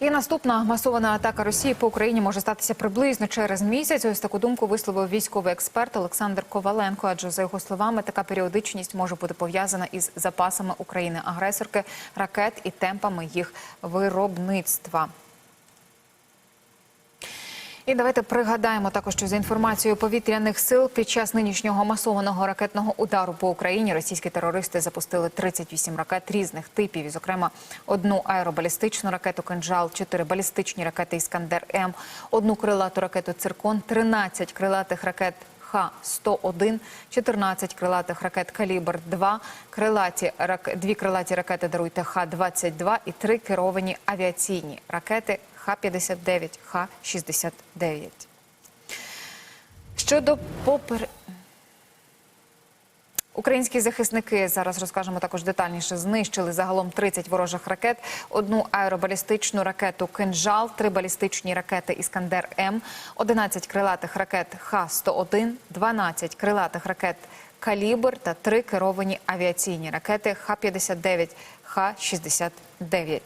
І наступна масована атака Росії по Україні може статися приблизно через місяць. Ось таку думку висловив військовий експерт Олександр Коваленко. Адже за його словами, така періодичність може бути пов'язана із запасами України-агресорки ракет і темпами їх виробництва. І давайте пригадаємо також, що за інформацією повітряних сил під час нинішнього масованого ракетного удару по Україні російські терористи запустили 38 ракет різних типів, і, зокрема, одну аеробалістичну ракету «Кинжал», чотири балістичні ракети «Іскандер М», одну крилату ракету «Циркон», 13 крилатих ракет Х-101, 14 крилатих ракет «Калібр-2», крилаті, рак... дві крилаті ракети «Даруйте Х-22» і три керовані авіаційні ракети Х-59, Х-69. Щодо попер... Українські захисники зараз розкажемо також детальніше. Знищили загалом 30 ворожих ракет, одну аеробалістичну ракету «Кинжал», три балістичні ракети Іскандер М, 11 крилатих ракет Х-101, 12 крилатих ракет Калібр та три керовані авіаційні ракети Х-59, Х-69.